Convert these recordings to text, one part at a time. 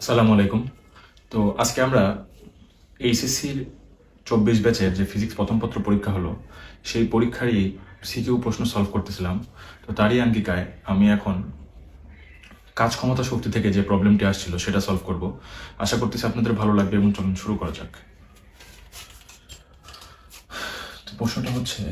আসসালামু আলাইকুম। তো আজকে আমরা এইচএসসির চব্বিশ ব্যাচের যে ফিজিক্স প্রথম পত্র পরীক্ষা হলো, সেই পরীক্ষারই সিকিউ প্রশ্ন সলভ করতেছিলাম। তো তারই আঙ্গিকায় আমি এখন কাজ ক্ষমতা শক্তি থেকে যে প্রবলেমটি আসছিল সেটা সলভ করব। আশা করতেছি আপনাদের ভালো লাগবে এবং চলুন শুরু করা যাক। তো প্রশ্নটা হচ্ছে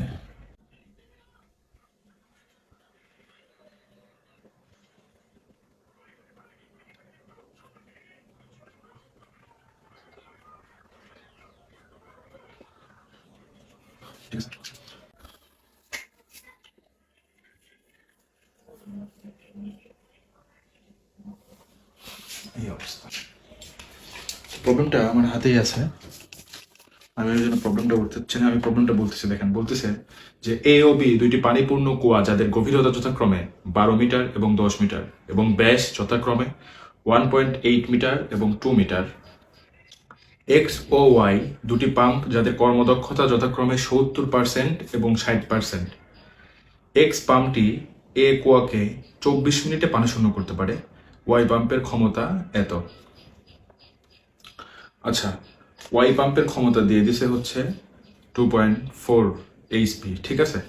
প্রবলেমটা আমার হাতেই আছে। আমি ওই জন্য প্রবলেমটা বলতে চাচ্ছি না, আমি প্রবলেমটা বলতেছি, দেখেন, বলতেছে যে এ ও বি দুইটি পানিপূর্ণ কুয়া যাদের গভীরতা যথাক্রমে বারো মিটার এবং দশ মিটার এবং ব্যাস যথাক্রমে ওয়ান পয়েন্ট এইট মিটার এবং টু মিটার। এক্স ও ওয়াই দুটি পাম্প যাদের কর্মদক্ষতা যথাক্রমে সত্তর পার্সেন্ট এবং ষাট পার্সেন্ট এক্স পাম্পটি এ কুয়াকে চব্বিশ মিনিটে পানি শূন্য করতে পারে। ওয়াই পাম্পের ক্ষমতা এত। আচ্ছা ওয়াই পাম্পের ক্ষমতা দিয়ে দিছে হচ্ছে টু পয়েন্ট ফোর এইচপি ঠিক আছে?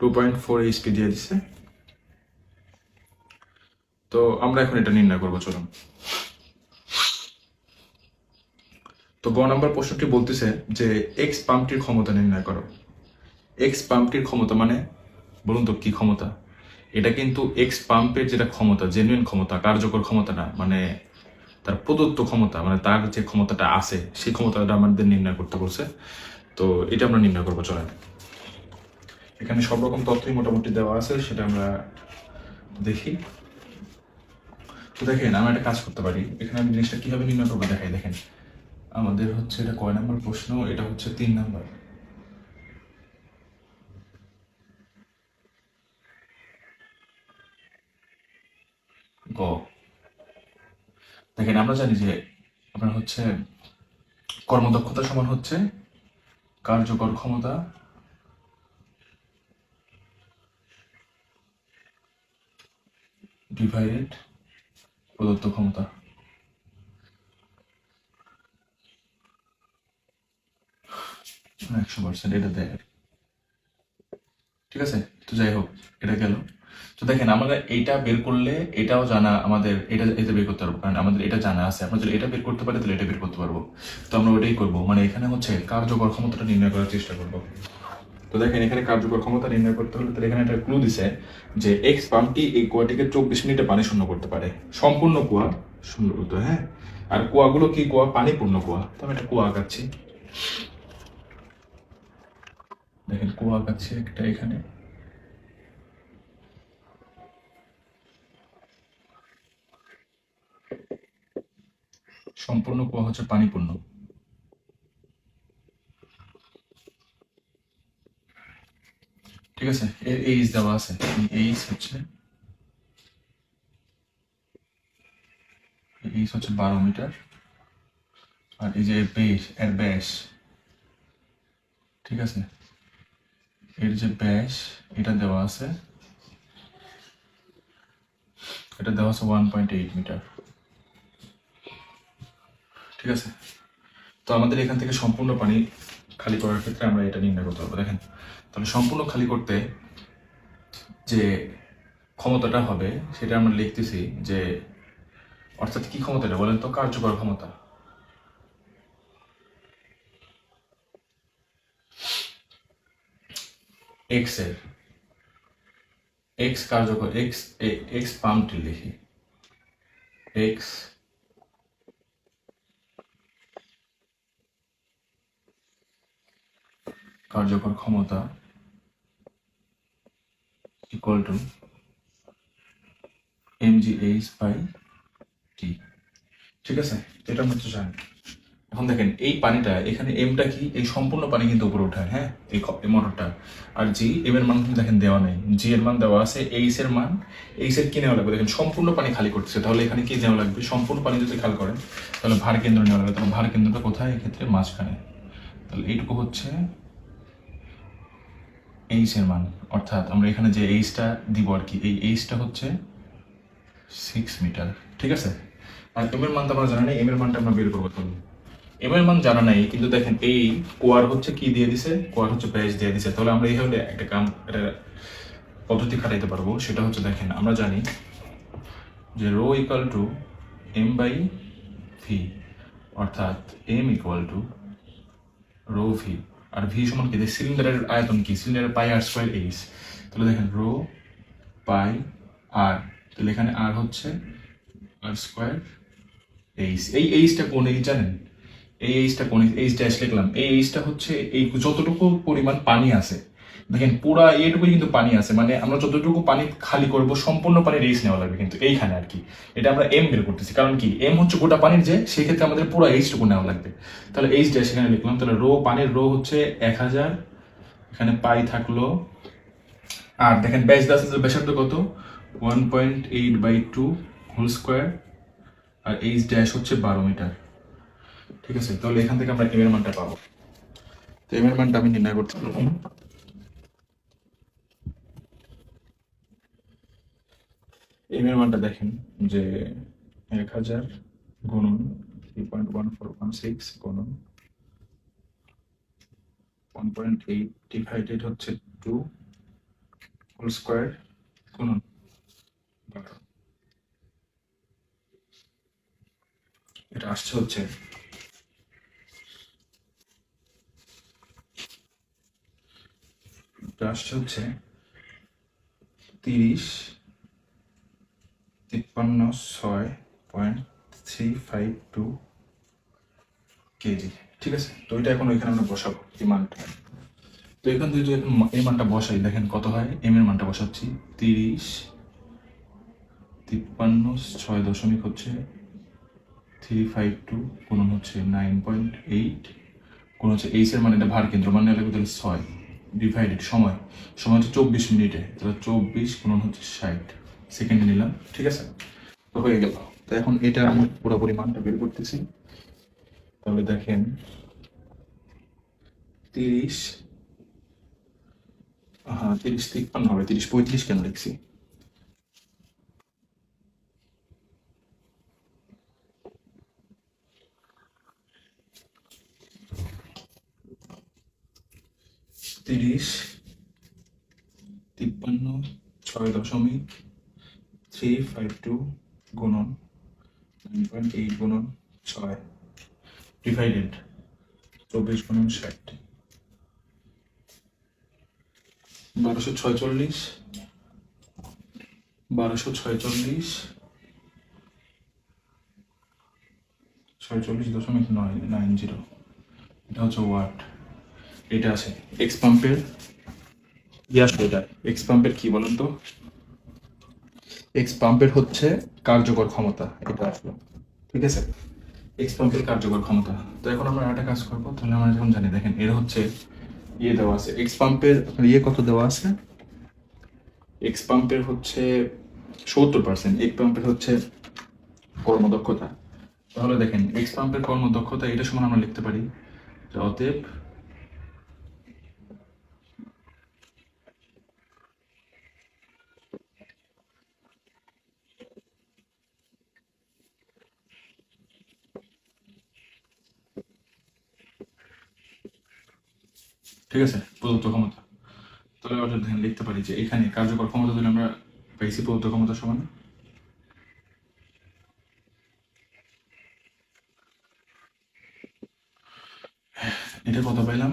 টু পয়েন্ট ফোর এইচপি দিয়ে দিছে। তো আমরা এখন এটা নির্ণয় করব, চলুন। তো গ নাম্বার প্রশ্নটি বলতেছে যে এক্স পাম্পটির ক্ষমতা নির্ণয় করো। এক্স পাম্পটির ক্ষমতা মানে বলুন তো কি ক্ষমতা? এটা কিন্তু এক্স পাম্পের যেটা ক্ষমতা জেনুইন ক্ষমতা, কার্যকর ক্ষমতা না মানে তার প্রদত্ত ক্ষমতা মানে তার যে ক্ষমতাটা আছে, সেই ক্ষমতাটা আমাদের নির্ণয় করতে বলছে। তো এটা আমরা নির্ণয় করব, চলেন। এখানে সব রকম তথ্যই মোটামুটি দেওয়া আছে, সেটা আমরা দেখি। তো দেখেন, আমরা একটা কাজ করতে পারি। এখানে আমি জিনিসটা কীভাবে নির্ণয় করব দেখাই, দেখেন। আমাদের হচ্ছে এটা কয় নাম্বার প্রশ্ন? এটা হচ্ছে তিন নাম্বার। গ দেখেন, আমরা জানি যে আপনার হচ্ছে কর্মদক্ষতা সমান হচ্ছে কার্যকর ক্ষমতা। ডিভাইডেড প্রদত্ত ক্ষমতা। একশো পার্সেন্ট এটা দেয় ঠিক আছে? তো যাই হোক, এটা গেল। তো দেখেন, আমরা এটা বের করলে এটাও জানা আমাদের, এটা এটা বের করতে পারব। কারণ আমাদের এটা জানা আছে। আমরা যদি এটা বের করতে পারি, তাহলে এটা বের করতে পারব। তো আমরা ওটাই করব। মানে এখানে হচ্ছে কার্যকর ক্ষমতাটা নির্ণয় করার চেষ্টা করব। তো দেখেন, এখানে কার্যকর ক্ষমতা নির্ণয় করতে হলে তাহলে এখানে একটা ক্লু দিছে যে এক্স পাম্পটি এই কুয়াটিকে চব্বিশ মিনিটে পানি শূন্য করতে পারে। সম্পূর্ণ কুয়া শূন্য করতে হ্যাঁ? আর কুয়াগুলো কি কুয়া? পানিপূর্ণ কুয়া। তো আমি একটা কুয়া আঁকাচ্ছি। দেখেন, কুয়া আঁকাচ্ছি একটা এখানে। সম্পূর্ণ কুয়া হচ্ছে পানিপূর্ণ। ঠিক আছে এর এইচ দেওয়া আছে, এইচ হচ্ছে এইচ হচ্ছে বারো মিটার, আর এই যে বেশ এর ব্যাস, ঠিক আছে, এর যে ব্যাস, এটা দেওয়া আছে, এটা দেওয়া আছে ওয়ান পয়েন্ট এইট মিটার ঠিক আছে? তো আমাদের এখান থেকে সম্পূর্ণ পানি খালি করার ক্ষেত্রে আমরা এটা নির্ণয় করতে পারব। দেখেন, তাহলে সম্পূর্ণ খালি করতে যে ক্ষমতাটা হবে, সেটা আমরা লিখতেছি যে, অর্থাৎ কি ক্ষমতাটা বলেন তো? কার্যকর ক্ষমতা। এক্সের এক্স কার্যকর এক্স এক্স পাম্পটি লিখি। এক্স কার্যকর ক্ষমতা equal to M G H by T ঠিক আছে? এটা তো জানি এখন দেখেন, এই পানিটা, এখানে এমটা কি? এই সম্পূর্ণ পানি কিন্তু উপরে ওঠায় হ্যাঁ? এই মোটরটা আর জি এম এর মান কিন্তু দেখেন দেওয়া নেই। জি এর মান দেওয়া আছে এইচ এর মান। এইচ এর কি নেওয়া লাগবে? দেখেন, সম্পূর্ণ পানি খালি করতেছে। তাহলে এখানে কি নেওয়া লাগবে? সম্পূর্ণ পানি যদি খালি করেন, তাহলে ভার কেন্দ্র নেওয়া লাগবে। তাহলে ভার কেন্দ্রটা কোথায়? এক্ষেত্রে মাঝখানে। তাহলে এইটুকু হচ্ছে এইচ এর মান অর্থাৎ আমরা এখানে যে এইচটা দিব আর কি, এই এইচটা হচ্ছে সিক্স মিটার ঠিক আছে? আর এম এর মান তো আমরা জানা নেই এম এর মানটা আমরা বের করব তাহলে। এম এর মান জানা নাই, কিন্তু দেখেন এই কোয়ার হচ্ছে কি দিয়ে দিছে? কোয়ার হচ্ছে ব্যাচ দিয়ে দিছে। তাহলে আমরা এইভাবে একটা কাম, একটা পদ্ধতি খাটাইতে পারব। সেটা হচ্ছে দেখেন, আমরা জানি যে rho equal to M by V অর্থাৎ M equal to rho V R V সমান কি? সিলিন্ডারের আয়তন কি? সিলিন্ডারের পাই আর স্কোয়ার এইচ তাহলে দেখেন রো পাই আর তাহলে এখানে আর হচ্ছে আর স্কোয়ার এইচ এই এইচটা কোন এইচ জানেন? এই এইচটা কোন এইচ ড্যাশ লিখলাম। এই এইচটা হচ্ছে এই যতটুকু পরিমাণ পানি আছে দেখেন, পুরা এটুকুই কিন্তু পানি আছে মানে আমরা যতটুকু পানি খালি করব, সম্পূর্ণ পানির এইচ নেওয়া লাগবে কিন্তু এইখানে আর কি। এটা আমরা এম বের করতেছি, কারণ কি? এম হচ্ছে গোটা পানির যে সেই ক্ষেত্রে আমাদের পুরো এইচটুকু নেওয়া লাগবে। তাহলে এইচ ড্যাশ এখানে লিখলাম, তাহলে রো, পানির রো হচ্ছে এক হাজার, এখানে পাই থাকল। আর দেখেন ব্যাচ দাস ব্যাসার্ধ কত? One point eight by two whole square R H dash হচ্ছে বারো মিটার ঠিক আছে, তাহলে এখান থেকে আমরা এম এর মানটা পাবো। তো এম এর মানটা আমি নির্ণয় করতে পারব। এর মানটা দেখেন যে এক হাজার গুণন three point one four one six গুণন ওয়ান পয়েন্ট এইট ডিভাইডেড হচ্ছে টু হোল স্কোয়ার গুণন বারো। এটা আসছে হচ্ছে এটা আসছে হচ্ছে তিরিশ তিপ্পান্ন ছয় point three five two KG. ঠিক আছে? তো এটা এখন ওইখানে আমরা বসাবো, এই মানটা। তো এখান থেকে যদি এই মানটা বসাই, দেখেন কত হয়? এম এর মানটা বসাচ্ছি। তিরিশ, তিপ্পান্ন ছয় দশমিক হচ্ছে থ্রি ফাইভ টু কোন হচ্ছে নাইন পয়েন্ট এইট কোন হচ্ছে এইচ এর মানে এটা ভার কেন্দ্র। মানে লাগবে তাহলে ছয় ডিভাইডেড সময়। সময় হচ্ছে চব্বিশ মিনিটে। তাহলে চব্বিশ কোন হচ্ছে ষাট। সেকেন্ডে নিলাম, ঠিক আছে? তো হয়ে গেল। তো এখন এটা আমি পুরোপুরি মানটা বের করতেছি। তাহলে দেখেন, তিরিশ হ্যাঁ তিরিশ তিপ্পান্ন হবে, তিরিশ পঁয়ত্রিশ কেন লিখছি? তিরিশ, তিপ্পান্ন, ছয় দশমিক থ্রি ফাইভ টু গুণন নাইন পয়েন্ট এইট গুণন ছয় ডিভাইডেড চব্বিশ গুণন ষাট। বারোশো ছয়চল্লিশ। বারোশো ছয়চল্লিশ। ছয়চল্লিশ দশমিক নয় নাইন জিরো এটা হচ্ছে ওয়াট। এটা আছে। এক্স পাম্পের ইয়াস এটা। এক্স পাম্পের কি বলুন তো? এক্স পাম্পের হচ্ছে কার্যকর ক্ষমতা, এটা আসলো। ঠিক আছে? এক্স পাম্পের কার্যকর ক্ষমতা। তো এখন আমরা একটা কাজ করব, তাহলে আমরা যখন জানি, দেখেন, এর হচ্ছে ইয়ে দেওয়া আছে। এক্স পাম্পের ইয়ে কত দেওয়া আছে? এক্স পাম্পের হচ্ছে সত্তর পার্সেন্ট এক পাম্পের হচ্ছে কর্মদক্ষতা। তাহলে দেখেন এক্স পাম্পের কর্মদক্ষতা, এটা সমান আমরা লিখতে পারি অতএব ঠিক আছে? প্রদত্ত ক্ষমতা। তাহলে অর্থাৎ দেখেন লিখতে পারি যে এখানে কার্যকর ক্ষমতা দিলে আমরা পাইছি, প্রদত্ত ক্ষমতা সমান। এটা কত পাইলাম?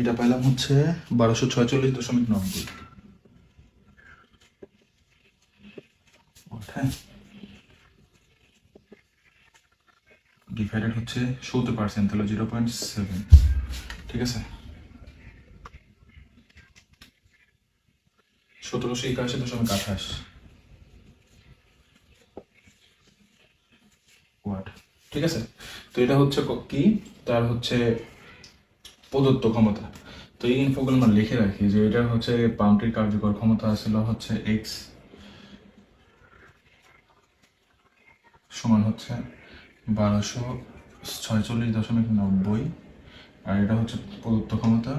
এটা পাইলাম হচ্ছে বারোশো ছয়চল্লিশ দশমিক নব্বই ডিভাইডেড হচ্ছে সত্তর পার্সেন্ট তাহলে জিরো পয়েন্ট সেভেন ঠিক আছে? সতেরোশো একাশি দশমিক আঠাশ ঠিক আছে? তো এটা হচ্ছে কি তার হচ্ছে প্রদত্ত ক্ষমতা। তো এই ইনফোগুলো আমরা লিখে রাখি যে এটা হচ্ছে পাম্পটির কার্যকর ক্ষমতা ছিল হচ্ছে এক্স সমান হচ্ছে বারোশো ছয়চল্লিশ দশমিক নব্বই। আর এটা হচ্ছে প্রদত্ত ক্ষমতা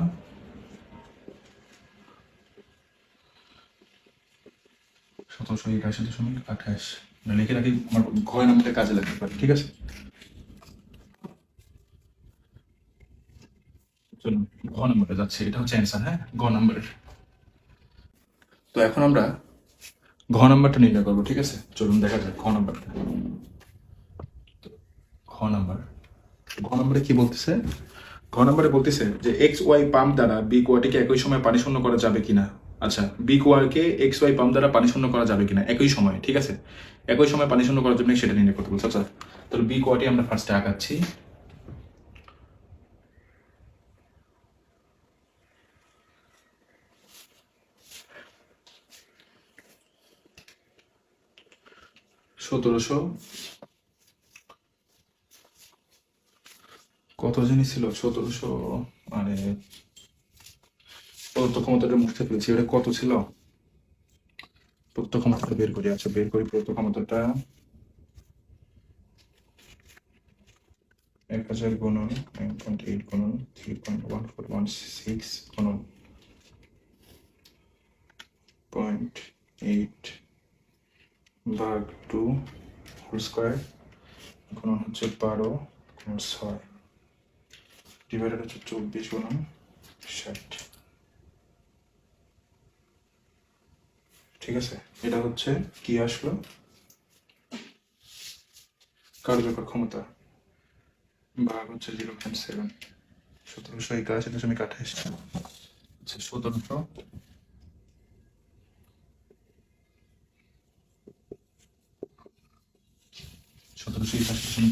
সতেরোশো একাশি দশমিক আঠাশ। লিখে রাখি, আমার ঘরের নামটা কাজে লাগতে পারে, ঠিক আছে? চলুন, ঘ নম্বরে যাচ্ছে, এটা হচ্ছে অ্যান্সার হ্যাঁ? ঘ নম্বরের। তো এখন আমরা ঘ নাম্বারটা নির্ণয় করব, ঠিক আছে? চলুন, দেখা যাক ঘ নাম্বারটা। ঘ নাম্বার, ঘ নম্বরে কি বলতেছে? ঘ নম্বরে বলতেছে যে এক্স ওয়াই পাম্প দ্বারা বি কোয়াটিকে একই সময় পানি শূন্য করা যাবে কিনা? আচ্ছা বি কোয়ারকে এক্স ওয়াই পাম্প দ্বারা পানি শূন্য করা যাবে কিনা? একই সময়, ঠিক আছে? একই সময় পানি শূন্য করার জন্য সেটা নির্ণয় করতে বলছে। আচ্ছা তাহলে বি কোয়াটি আমরা ফার্স্টে আঁকাচ্ছি সতেরোশো কত জিনিস ছিল? সতেরোশো মানে প্রদত্ত ক্ষমতাটা মুছতে পেরেছি এটা কত ছিল? প্রদত্ত ক্ষমতাটা বের করি আচ্ছা বের করি প্রদত্ত ক্ষমতাটা এক হাজার গুণন নাইন পয়েন্ট এইট গুণন three point one four one six গুণন পয়েন্ট এইট ভাগ টু হোল স্কোয়ার গুণন হচ্ছে বারো গুণন ছয়। ডিভাইডেড হচ্ছে চব্বিশ গুণন ষাট। ঠিক আছে? এটা হচ্ছে কি আসলো? কার্যকর ক্ষমতা। ভাগ হচ্ছে জিরো পয়েন্ট সেভেন সতেরোশো একাশি দশমিক আঠাশ। আচ্ছা সতেরোশো।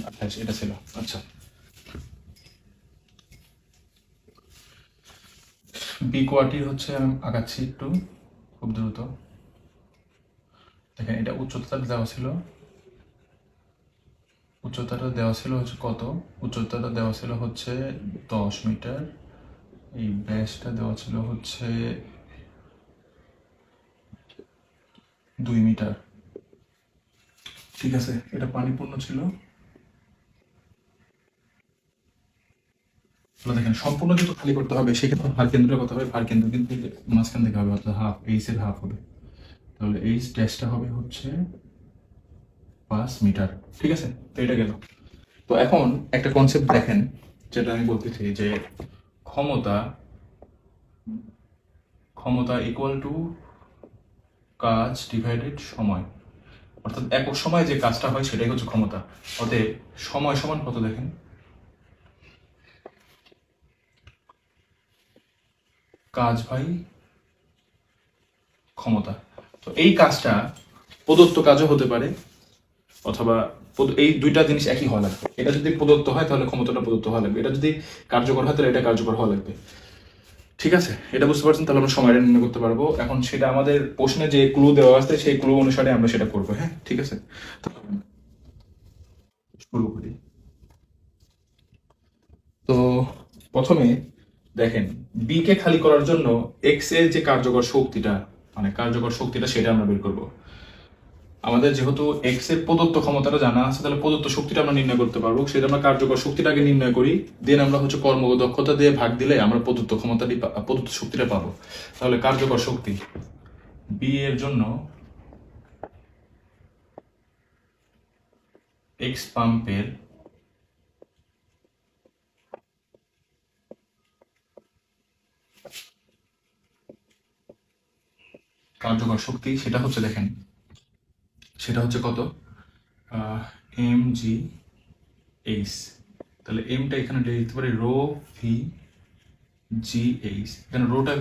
আঠাশ, এটা ছিল। আচ্ছা। বি কোয়ার্টির হচ্ছে আমি আগাচ্ছি একটু, খুব দ্রুত। দেখেন, এটা উচ্চতাটা দেওয়া ছিল। উচ্চতাটা দেওয়া ছিল হচ্ছে কত? উচ্চতাটা দেওয়া ছিল হচ্ছে দশ মিটার। এই ব্যাসটা দেওয়া ছিল হচ্ছে দুই মিটার। ঠিক আছে, এটা পানিপূর্ণ ছিল। দেখেন, সম্পূর্ণ যেহেতু খালি করতে হবে, সেক্ষেত্রে ভার কেন্দ্রের কথা হবে? ভার কেন্দ্র কিন্তু মাঝখান থেকে হবে, অর্থাৎ হাফ এইচ এর হাফ হবে। তাহলে এই ড্যাশটা হবে হচ্ছে পাঁচ মিটার। ঠিক আছে? তো এটা গেল। তো এখন একটা কনসেপ্ট দেখেন, যেটা আমি বলতেছি যে ক্ষমতা ক্ষমতা ইকুয়াল টু কাজ ডিভাইডেড সময়। অর্থাৎ একক সময় যে কাজটা হয় সেটাই হচ্ছে ক্ষমতা। অতএব সময় সমান কত দেখেন? কাজ ভাই ক্ষমতা। তো এই কাজটা প্রদত্ত কাজও হতে পারে, অথবা এই দুইটা জিনিস একই হওয়া লাগবে। এটা যদি প্রদত্ত হয়, তাহলে ক্ষমতাটা প্রদত্ত হওয়া লাগবে। এটা যদি কার্যকর হয়, তাহলে এটা কার্যকর হওয়া লাগবে। ঠিক আছে? এটা বুঝতে পারছেন? তাহলে আমরা সময়টা নির্ণয় করতে পারব। এখন সেটা আমাদের প্রশ্নে যে ক্লু দেওয়া আছে, সেই ক্লু অনুসারে আমরা সেটা করব হ্যাঁ? ঠিক আছে? তো প্রথমে দেখেন বি কে খালি করার জন্য এক্সের যে কার্যকর শক্তিটা মানে কার্যকর শক্তিটা সেটা আমরা বের করব। আমাদের যেহেতু এক্সের প্রদত্ত ক্ষমতাটা জানা আছে, তাহলে প্রদত্ত শক্তিটা আমরা নির্ণয় করতে পারব। সেটা আমরা কার্যকর শক্তিটাকে নির্ণয় করি দেন আমরা হচ্ছে কর্ম দক্ষতা দিয়ে ভাগ দিলে আমরা প্রদত্ত ক্ষমতাটি প্রদত্ত শক্তিটা পাবো। তাহলে কার্যকর শক্তি বি এর জন্য এক্স পাম্পের কার্যকর শক্তি সেটা হচ্ছে দেখেন, সেটা হচ্ছে কত? এম জি এইচ তাহলে এমটা এখানে লিখতে পারি রো ভি জি এইচ এখানে রোটা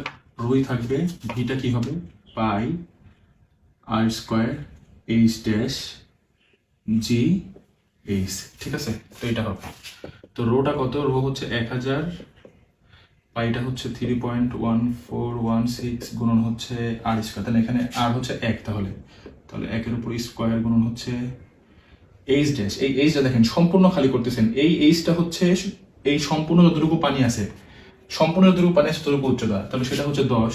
রোই থাকবে, ভিটা কি হবে? Pi r square H dash G H ঠিক আছে? তো এটা হবে। তো রোটা কত? রো হচ্ছে এক হাজার পাইটা হচ্ছে three point one four one six গুণন হচ্ছে আর স্কোয়ার তাহলে এখানে আর হচ্ছে এক তাহলে। তাহলে একের উপর স্কোয়ার গুণন হচ্ছে এইচ ড্যাশ এই এইচটা দেখেন, সম্পূর্ণ খালি করতেছেন। এই এইচটা হচ্ছে এই সম্পূর্ণ যতটুকু পানি আছে, সম্পূর্ণ যতটুকু পানি আছে ততটুকু উচ্চতা। তাহলে সেটা হচ্ছে দশ,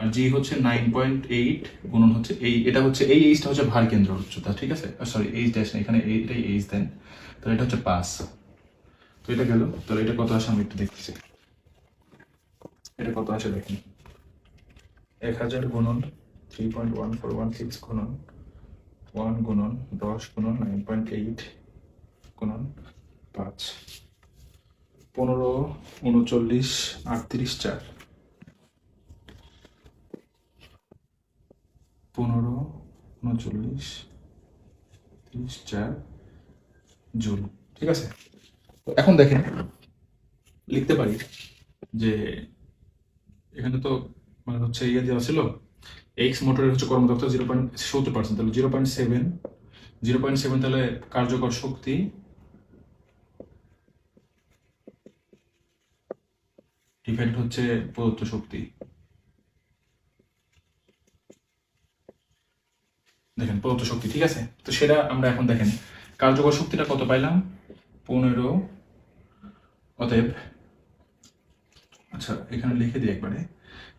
আর জি হচ্ছে নাইন পয়েন্ট এইট গুণন হচ্ছে এই, এটা হচ্ছে, এই এইচটা হচ্ছে ভার কেন্দ্র উচ্চতা, ঠিক আছে? সরি এইচ ড্যাশ না, এখানে এইটাই এইচ দেন তাহলে এটা হচ্ছে পাঁচ। তো এটা গেল। তাহলে এটা কত আসে আমি একটু দেখতেছি। এটা কত আসে দেখেন? এক হাজার গুণন three point one four one six গুণন ওয়ান গুণন দশ গুণন নাইন পয়েন্ট এইট গুণন পাঁচ। পনেরো, উনচল্লিশ, আটত্রিশ, চার। পনেরো, উনচল্লিশ, তিরিশ, চার জুন ঠিক আছে? এখন দেখেন, লিখতে পারি যে এখানে তো মানে হচ্ছে ইয়ে দেওয়া ছিল এক্স মোটরের হচ্ছে কর্মদক্ষতা জিরো পয়েন্ট সত্তর পার্সেন্ট তাহলে zero point seven, zero point seven তাহলে কার্যকর শক্তি ডিফেক্ট হচ্ছে প্রদত্ত শক্তি। দেখেন প্রদত্ত শক্তি, ঠিক আছে? তো সেটা আমরা এখন দেখেন। কার্যকর শক্তিটা কত পাইলাম? পনেরো। অতএব আচ্ছা এখানে লিখে দিই একবারে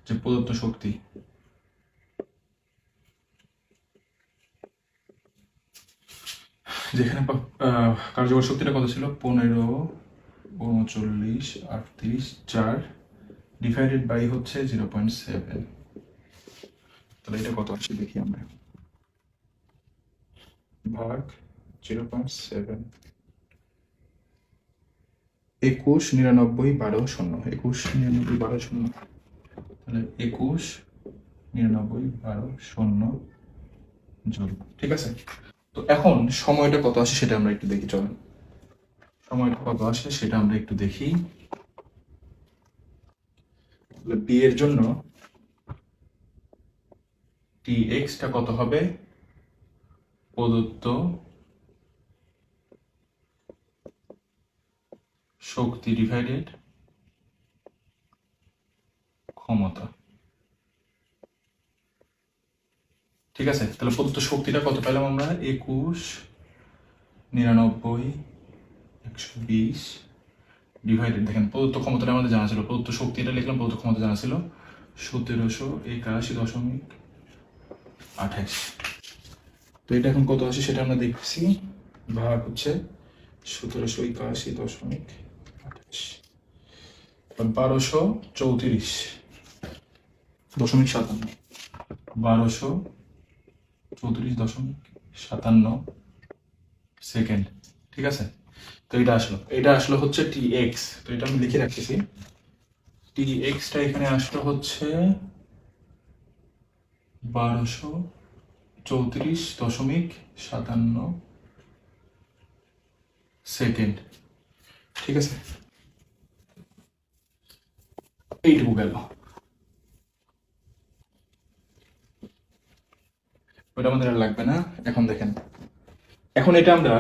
যে প্রদত্ত শক্তি। যেখানে কার্যকর শক্তিটা কত ছিল? পনেরো, উনচল্লিশ, আটত্রিশ, চার ডিভাইডেড বাই হচ্ছে জিরো পয়েন্ট সেভেন তাহলে এটা কত আসছে দেখি আমরা। ভাগ জিরো পয়েন্ট সেভেন একুশ নিরানব্বই বারো শূন্য, একুশ নিরানব্বই বারো শূন্য। তাহলে একুশ নিরানব্বই বারো শূন্য জুল ঠিক আছে? তো এখন সময়টা কত আসে সেটা আমরা একটু দেখি, চলেন। সময়টা কত আসে সেটা আমরা একটু দেখি। বি জন্য টি এক্সটা কত হবে? প্রদত্ত শক্তি ডিভাইডেড ক্ষমতা। ঠিক আছে? তাহলে প্রদত্ত শক্তিটা কত পেলাম আমরা? একুশ, নিরানব্বই, একশো বিশ ডিভাইডেড দেখেন, প্রদত্ত ক্ষমতাটা আমাদের জানা ছিল। প্রদত্ত শক্তিটা লিখলাম, প্রদত্ত ক্ষমতা জানা ছিল সতেরোশো একাশি দশমিক আঠাশ। তো এটা এখন কত আসে সেটা আমরা দেখছি। ভাগ হচ্ছে সতেরোশো একাশি দশমিক বারোশো চৌত্রিশ। দশমিক সাতান্ন। বারোশো চৌত্রিশ দশমিক সাতান্ন সেকেন্ড। ঠিক আছে? তো এটা আসলো। এটা আসলো হচ্ছে টি এক্স। তো এটা আমি লিখে রাখতেছি। টি এক্সটা এখানে আসলো হচ্ছে বারোশো চৌত্রিশ দশমিক সাতান্ন সেকেন্ড। ঠিক আছে? এইটুকু গেল। ওটা আমাদের আর লাগবে না। এখন দেখেন। এখন এটা আমরা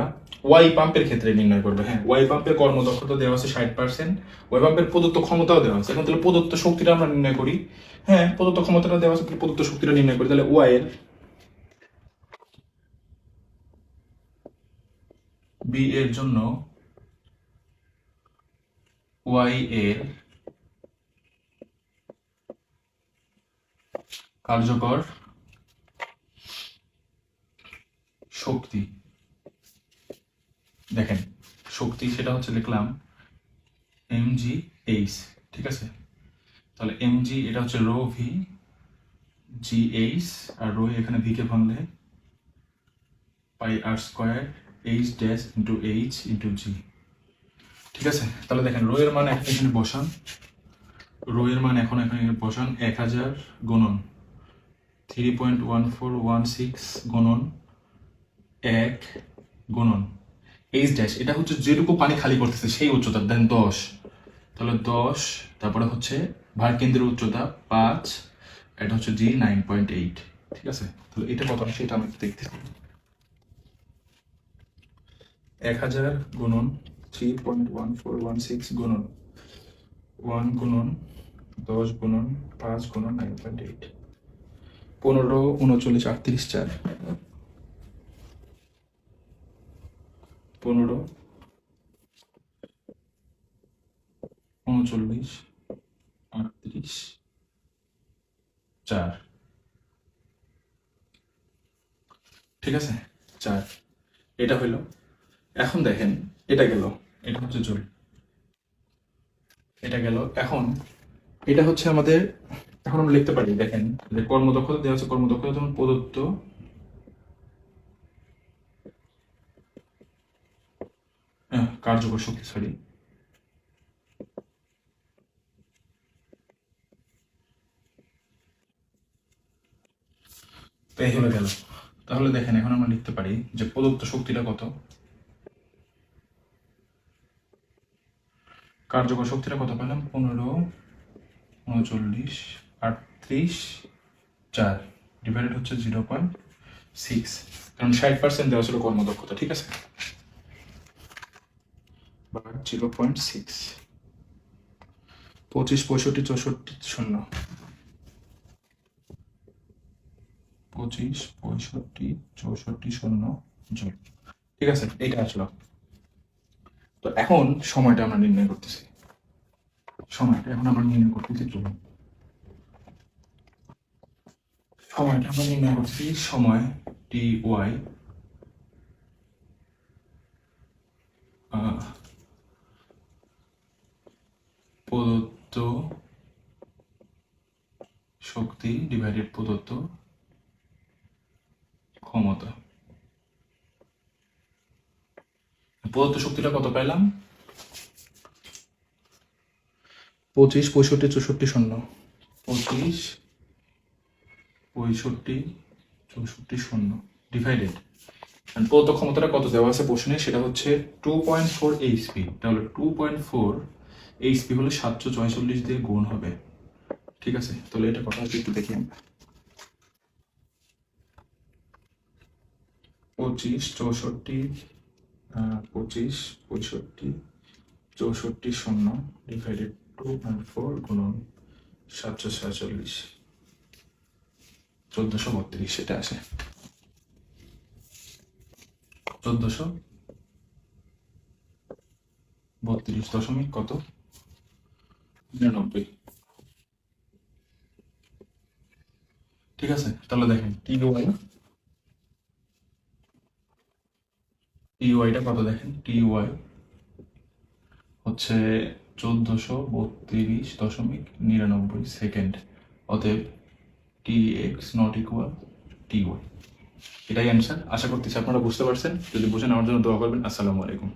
ওয়াই পাম্পের ক্ষেত্রে নির্ণয় করব। হ্যাঁ ওয়াই পাম্পের কর্মদক্ষতা দেওয়া আছে ষাট পার্সেন্ট ওয়াই পাম্পের প্রদত্ত ক্ষমতাও দেওয়া আছে। এখন তাহলে প্রদত্ত শক্তিটা আমরা নির্ণয় করি। হ্যাঁ প্রদত্ত ক্ষমতাটা দেওয়া আছে প্রদত্ত শক্তিটা নির্ণয় করি। তাহলে ওয়াই এর বি এর জন্য ওয়াই এর কার্যকর শক্তি। দেখেন, শক্তি সেটা হচ্ছে লিখলাম এম জি এইচ ঠিক আছে? তাহলে এম জি এটা হচ্ছে রো ভি জি এইচ আর রো এখানে ভি কে ভাঙলে pi r square H dash into H into G ঠিক আছে? তাহলে দেখেন, রো এর মান এখানে বসান। রো এর মান এখন এখানে বসান এক হাজার গুণন। Three point one four one six গুণন এক গুণন এইচ ড্যাশ এটা হচ্ছে যেটুকু পানি খালি করতেছে, সেই উচ্চতা দেন দশ। তাহলে দশ, তারপরে হচ্ছে ভার কেন্দ্রের উচ্চতা পাঁচ, এটা হচ্ছে জি নাইন পয়েন্ট এইট ঠিক আছে? তাহলে এটা কত আসে? সেটা আমি একটু এক হাজার গুণন three point one four one six গুণন ওয়ান গুণন দশ গুণন পাঁচ গুণন নাইন পয়েন্ট এইট পনেরো, উনচল্লিশ, আটত্রিশ, চার। পনেরো, উনচল্লিশ, আটত্রিশ, চার। ঠিক আছে? চার। এটা হইল। এখন দেখেন, এটা গেল। এটা হচ্ছে জুল এটা গেল। এখন এটা হচ্ছে আমাদের এখন আমরা লিখতে পারি, দেখেন, যে কর্মদক্ষতা দেওয়া আছে, কর্মদক্ষতা যখন প্রদত্ত কার্যকর শক্তি সরি তাই হলে গেল। তাহলে দেখেন, এখন আমরা লিখতে পারি যে প্রদত্ত শক্তিটা কত? কার্যকর শক্তিটা কত পেলাম পনেরো, উনচল্লিশ আটত্রিশ চার ডিভাইডেড হচ্ছে জিরো পয়েন্ট সিক্স কারণ ষাট পার্সেন্ট দেওয়া ছিল কর্মদক্ষতা, ঠিক আছে? জিরো পয়েন্ট সিক্স পঁচিশ, পঁয়ষট্টি, চৌষট্টি, শূন্য। পঁচিশ, পঁয়ষট্টি, চৌষট্টি, শূন্য জুল ঠিক আছে, এইটা আসলো। তো এখন সময়টা আমরা নির্ণয় করতেছি। সময়টা এখন আমরা নির্ণয় করতেছি চলুন সময়টা আমরা নির্ণয় করতেছি সময় টি ওয়াই প্রদত্ত শক্তি ডিভাইডেড প্রদত্ত ক্ষমতা। প্রদত্ত শক্তিটা কত পাইলাম? পঁচিশ পঁয়ষট্টি চৌষট্টি শূন্য। পঁচিশ পঁয়ষট্টি, চৌষট্টি শূন্য ডিভাইডেড প্রদত্ত ক্ষমতাটা, কত দেওয়া আছে প্রশ্নে, সেটা হচ্ছে টু পয়েন্ট ফোর এইচপি তাহলে টু পয়েন্ট ফোর এইচপি হলে সাতশো ছয়চল্লিশ দিয়ে গুণ হবে। ঠিক আছে? তাহলে এটা কথা হচ্ছে, একটু দেখি আমরা পঁচিশ, চৌষট্টি পঁচিশ, পঁয়ষট্টি, চৌষট্টি শূন্য ডিভাইডেড টু পয়েন্ট ফোর গুণন সাতশো ছয়চল্লিশ। চোদ্দশো বত্রিশ, সেটা আসে চোদ্দশো বত্রিশ দশমিক কত? নিরানব্বই। ঠিক আছে, তাহলে দেখেন টি ওয়াই টি ওয়াইটা কত দেখেন? টি ওয়াই হচ্ছে চোদ্দশো বত্রিশ দশমিক নিরানব্বই সেকেন্ড। অতএব T X not equal T Y এটাই অ্যান্সার আশা করতেছি আপনারা বুঝতে পারছেন। যদি বুঝেন আমার জন্য দোয়া করবেন। আসসালামু আলাইকুম।